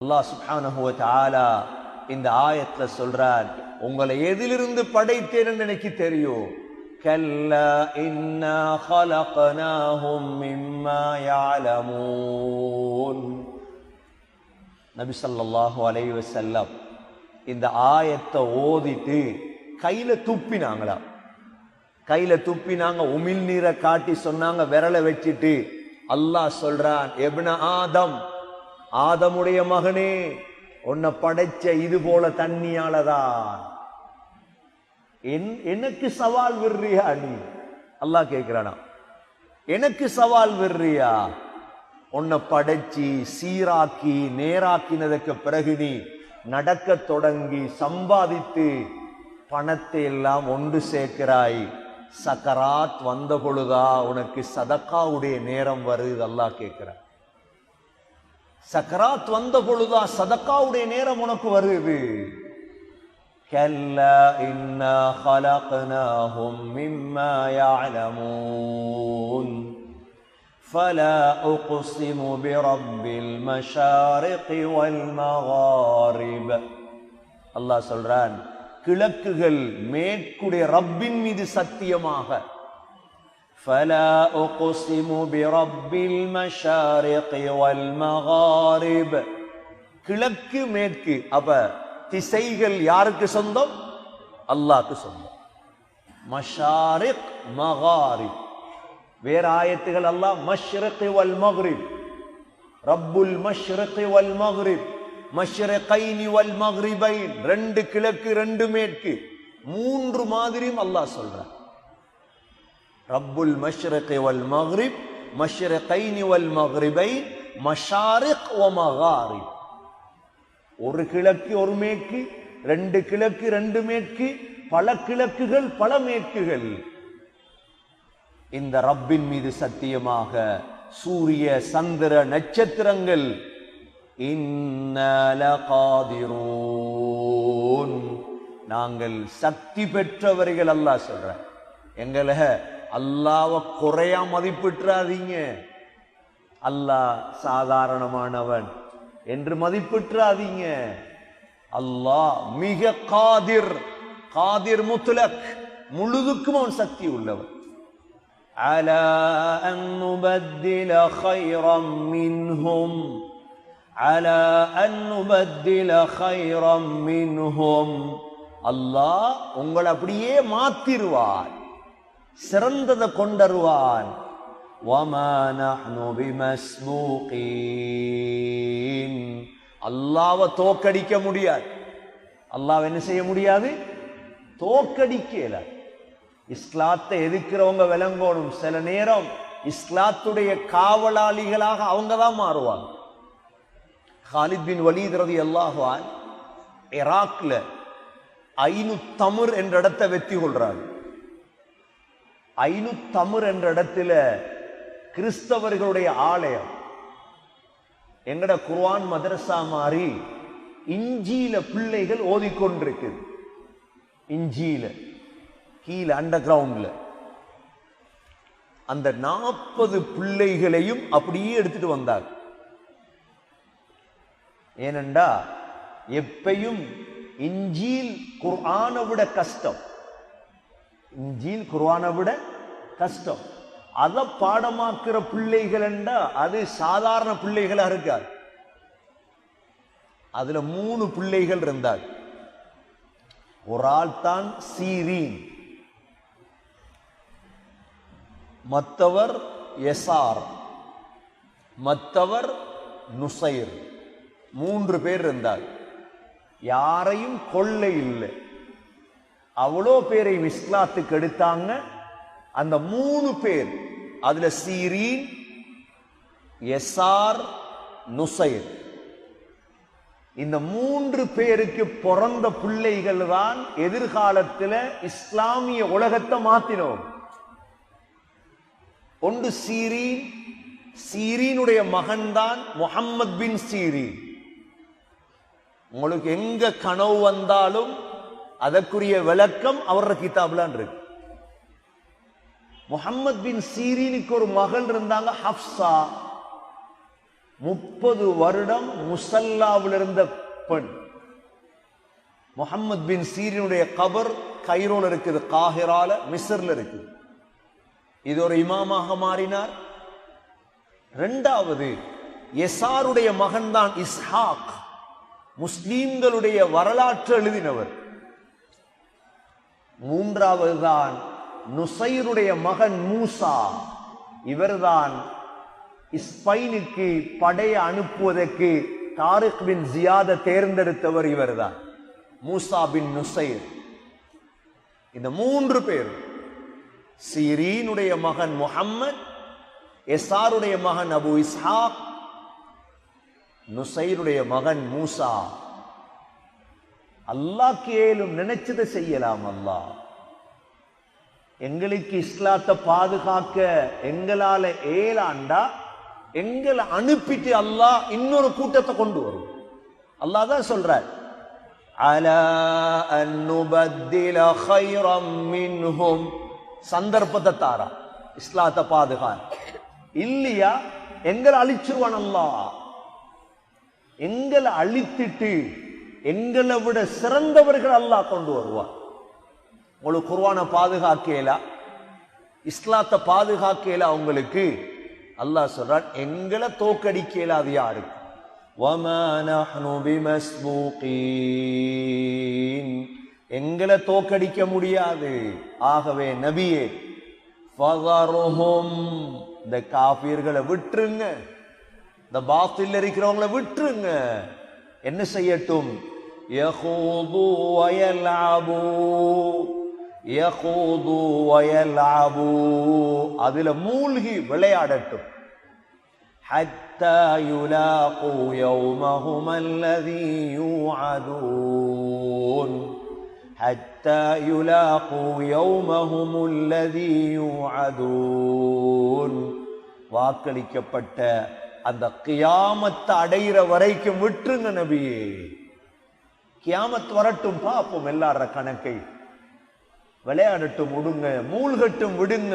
அல்லா சுபானஹுவத் ஆலா இந்த ஆயத்துல சொல்றார் உங்களை எதிலிருந்து படைத்தேன் எனக்கு தெரியும். கல்லா இன்னா ஹலகனாஹும் மிம்மா யாலமூன் நபி ஸல்லல்லாஹு அலைஹி வஸல்லம் இந்த ஆயத்தை ஓதிட்டு கையில துப்பினாங்களா? கையில துப்பினாங்க உமிழ் நீரை காட்டி சொன்னாங்க விரலை வச்சுட்டு அல்லாஹ் சொல்றான் எப்ன ஆதம் ஆதமுடைய மகனே உன்னை படைச்ச இது போல தண்ணியாலதான். என்- எனக்கு சவால் விடுறியா நீ? அல்லாஹ் கேட்கிறானா? எனக்கு சவால் விடுறியா உன்னை படைச்சி சீராக்கி நேராக்கினதுக்கு பிறகு நீ நடக்க தொடங்கி சம்பாதித்து பணத்தை எல்லாம் ஒன்று சேர்க்கிறாய். சக்கராத் வந்த பொழுதா உனக்கு சதக்காவுடைய நேரம் வருது அல்லாஹ் கேட்கிறான். சக்கராத் வந்த பொழுதா சதக்காவுடைய நேரம் உனக்கு வருது كلا إنا خلقناهم مما يعلمون فلا أقسم برب المشارق والمغارب அல்லாஹ் சொல்றான் கிழக்குகள் மேற்குடைய ரப்பின் மீது சத்தியமாக فلا أقسم برب المشارق والمغارب கிழக்கு மேற்கு அப்ப திசைகள் யாருக்கு சொந்தம் அல்லாஹ்க்கு சொந்தம் மஷாரிக் மகாரிப் வேற ஆயத்துகள் அல்லாஹ் மஷ்ரிக் வல் மக்ரிப் ரப்புல் மஷ்ரிக் வல் மக்ரிப் மஷ்ரிகைனி வல் மக்ரிபைன் ரெண்டு கிழக்கு ரெண்டு மேற்கு மூன்று மாதிரியும் அல்லாஹ் சொல்றான் ரப்புல் மஷ்ரிக் வல் மக்ரிப் மஷ்ரிகைனி வல் மக்ரிபைன் மஷாரிக் வ மகாரிப் ஒரு கிழக்கு ஒரு மேற்கு ரெண்டு கிழக்கு ரெண்டு மேற்கு பல கிழக்குகள் பல மேற்குகள். இந்த ரப்பின் மீது சத்தியமாக சூரிய சந்திர நட்சத்திரங்கள். இன்னல நாங்கள் சக்தி பெற்றவர்கள் அல்லாஹ் சொல்ற எங்களை அல்லாவ குறையா மதிப்பிட்டுறாதீங்க அல்லாஹ் சாதாரணமானவன் என்று மதிப்பிட்டுறாதீங்க அல்லாஹ் மிக காதிர் காதிர் முத்துலக் முழுதுக்கும் அவன் சக்தி உள்ளவன் على أن نبدل خيرا منهم على أن نبدل خيرا منهم அல்லாஹ் உங்களை அப்படியே மாத்திருவான் சிறந்ததை கொண்டருவான். அல்லாவ தோக்கடிக்க முடியாது. அல்லாவை என்ன செய்ய முடியாது? தோக்கடிக்கல. இஸ்லாத்தை எதிர்க்கிறவங்க விளங்கணும். சில நேரம் இஸ்லாத்துடைய காவலாளிகளாக அவங்க தான் மாறுவாங்க. ஹாலித் பின் வலீத் ரதி அல்லாஹான் ஐநூத்தமிர் என்ற இடத்தை வெற்றி கொள்றாங்க ஐநு என்ற இடத்துல கிறிஸ்தவர்களுடைய ஆலயம். எங்கட குர்ஆன் மதரசா மாதிரி இஞ்சியில பிள்ளைகள் ஓதிக்கொண்டிருக்குது. இஞ்சியில கீழே அண்டர் கிரவுண்ட்ல அந்த நாற்பது பிள்ளைகளையும் அப்படியே எடுத்துட்டு வந்தார் ஏனண்டா எப்பையும் இஞ்சியில் குர்ஆனை விட கஷ்டம். இஞ்சீல் குர்வானை விட கஷ்டம். அதை பாடமாக்குற பிள்ளைகள் என்றா அது சாதாரண பிள்ளைகளாக இருக்காது. அதுல மூணு பிள்ளைகள் இருந்தார். ஒரு ஆள் தான் சீரீன். மற்றவர் எசார் மற்றவர் நுசைர். மூன்று பேர் இருந்தார். யாரையும் கொள்ளை இல்லை. அவ்வளோ பேரை இஸ்லாத்துக்கு எடுத்தாங்க. அந்த மூணு பேர் அதுல சீரீன் எஸ்ஆர் நுசைர். இந்த மூன்று பேருக்கு பிறந்த பிள்ளைகள் தான் எதிர்காலத்தில் இஸ்லாமிய உலகத்தை மாத்தினோம். ஒன்று சீரீன் சீரீனுடைய மகன்தான் முகம்மது பின் சீரீன். உங்களுக்கு எங்க கனவு வந்தாலும் அதற்குரிய விளக்கம் அவரோட கிதாப்லாம் இருக்கு. முகமது பின் சீரீனுக்கு ஒரு மகள் இருந்தாங்க ஹப்சா. முப்பது வருடம் முசல்லாவில் இருந்த பெண். முகமது பின் சீரினுடைய கபர் கைரோல இருக்குது காஹிரால மிஸ்ர்ல இருக்குது. இது ஒரு இமாமாக மாறினார். இரண்டாவது எசாருடைய மகன்தான் இஸ்ஹாக். முஸ்லீம்களுடைய வரலாற்று எழுதினவர். மூன்றாவது தான் நுசைருடைய மகன் மூசா. இவர்தான் இஸ்பைனுக்கு படையை அனுப்புவதற்கு தாரிக் பின் ஜியாத தேர்ந்தெடுத்தவர் இவர்தான். Musa bin Nusair. இந்த மூன்று பேர் சீரீனுடைய மகன் முஹம்மத் எஸ்ஆருடைய மகன் அபு இஸ்ஹாக் நுசைருடைய மகன் மூசா. அல்லாஹ் கேளும் நினைச்சதை செய்யலாம் அல்லா எங்களுக்கு இஸ்லாத்தை பாதுகாக்க எங்களால ஏலாண்டா எங்களை அனுப்பிட்டு அல்லாஹ் இன்னொரு கூட்டத்தை கொண்டு வரும். அல்லாஹ் தான் சொல்றார் சந்தர்ப்பத்தை தாரா இஸ்லாத்தை பாதுகான் இல்லையா? எங்களை அழிச்சிருவான் அல்லா எங்களை அழித்திட்டு எங்களை விட சிறந்தவர்கள் அல்லாஹ் கொண்டு வருவார். உங்களுக்கு குர்வானை பாதுகாக்கலா? இஸ்லாத்தை பாதுகாக்கலா அவங்களுக்கு அல்லாஹ் சொல்றான் எங்களை தோக்கடிக்கல அது யாருக்கு? எங்களை தோக்கடிக்க முடியாது. ஆகவே நபியே இந்த காபீர்களை விட்டுருங்க. இந்த பாத்தில் இருக்கிறவங்களை விட்டுருங்க. என்ன செய்யட்டும்? யஹூது வயல்அபு யஹூது வயல்அபு அதுல மூழ்கி விளையாடட்டும் حتى يلاقوا يومهم الذي يوعدون حتى يلاقوا يومهم الذي يوعدون வாக்களிக்கப்பட்ட அந்த கியாமத்தை அடையிற வரைக்கும் விட்டுருங்க நபியே கியாமத் வரட்டும் பார்ப்போம் எல்லார கணக்கை. விளையாடட்டும் விடுங்க மூழ்கட்டும் விடுங்க.